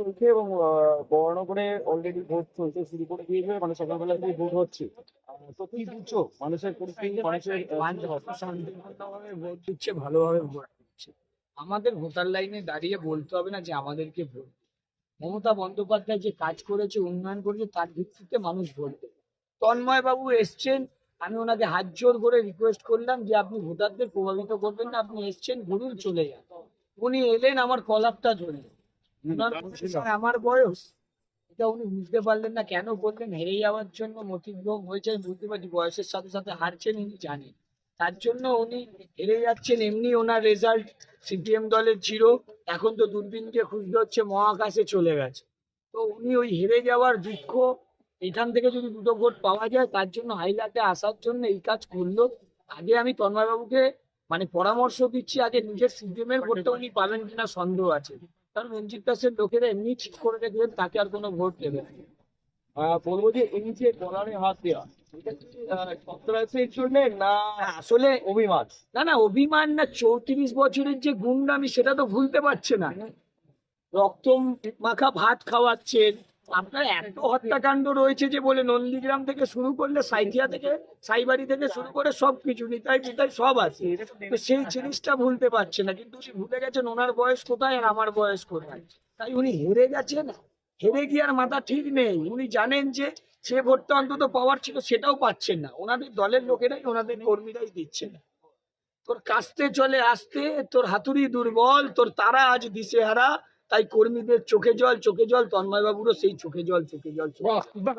চলছে এবং বর্ণগরে already vote চলছে শুরু করে দিয়েছে মানে সকালবেলা থেকে ভোট হচ্ছে। তো কি বুঝছ? মানুষের পরিস্থিতি মানুষের শান্তিপূর্ণভাবে ভোট দিচ্ছে ভালোভাবে ভোট দিচ্ছে। আমাদের ভোটার লাইনে দাঁড়িয়ে বলতে হবে না যে আমাদেরকে ভোট মমতা বন্দ্যোপাধ্যায় যে কাজ করেছে উন্নয়ন করেছে তার ভিত্তিতে মানুষ ভোট দেবে। তন্ময় বাবু এসছেন আমি ওনাকে হাত জোর করে রিকোয়েস্ট করলাম যে আপনি ভোটারদের প্রভাবিত করবেন না আপনি এসছেন ঘুরুন চলে যান। উনি এলেন আমার কলারটা ধরলেন। আমার বয়স এটা উনি বুঝতে পারলেন না কেন বললেন হেরে যাওয়ার জন্য মতিভ্রম হয়েছে আমি বুঝতে পারছি বয়সের সাথে সাথে হারছেন উনি জানেন তার জন্য উনি হেরে যাচ্ছেন এমনি ওনার রেজাল্ট সিপিএম দলের ছিল এখন তো দূরবীনকে খুঁজতে হচ্ছে মহাকাশে চলে গেছে। তো উনি ওই হেরে যাওয়ার দুঃখ এখান থেকে যদি দুটো ভোট পাওয়া যায় তার জন্য হাইলাইটে আসার জন্য এই কাজ করল। আগে আমি তন্ময়বাবুকে মানে পরামর্শ দিচ্ছি আগে নিজের সিপিএম এর ভোটটা উনি পাবেন কিনা সন্দেহ আছে। কারণ রঞ্জিত দাসের লোকেরা এমনি ঠিক করে রেখেছেন তাকে আর কোনো ভোট দেবে বলব যে এই যে বলারে হাত দেওয়া সন্ত্রাসের জন্য না আসলে অভিমান? না না অভিমান না চৌত্রিশ বছরের যে গুন্ডামি সেটা তো ভুলতে পারছে না। রক্ত মাখা ভাত খাওয়াচ্ছেন আপনার এত হত্যাকাণ্ড রয়েছে যে বলে নন্দীগ্রাম থেকে শুরু করলে সাইথিয়া থেকে সাইবাড়ি থেকে শুরু করে সব কিছু নিতাই পিতাই সব আছে। তো সেই জিনিসটা ভুলতে পারছে না। কিন্তু উনি ভুলে গেছেন ওনার বয়স কোথায় আর আমার বয়স কোথায়? তাই উনি হেরে গেছেন। হেরে গিয়ে আর মাথা ঠিক নেই। উনি জানেন যে সে ভোটটা অন্তত পাওয়ার ছিল সেটাও পাচ্ছেন না। ওনাদের দলের লোকেরাই ওনাদের কর্মীরাই দিচ্ছে না। তোর কাস্তে চলে আসতে তোর হাতুড়ি দুর্বল তোর তারা আজ দিশেহারা তাই কর্মীদের চোখে জল চোখে জল তন্ময়বাবুরও সেই চোখে জল চোখে জল।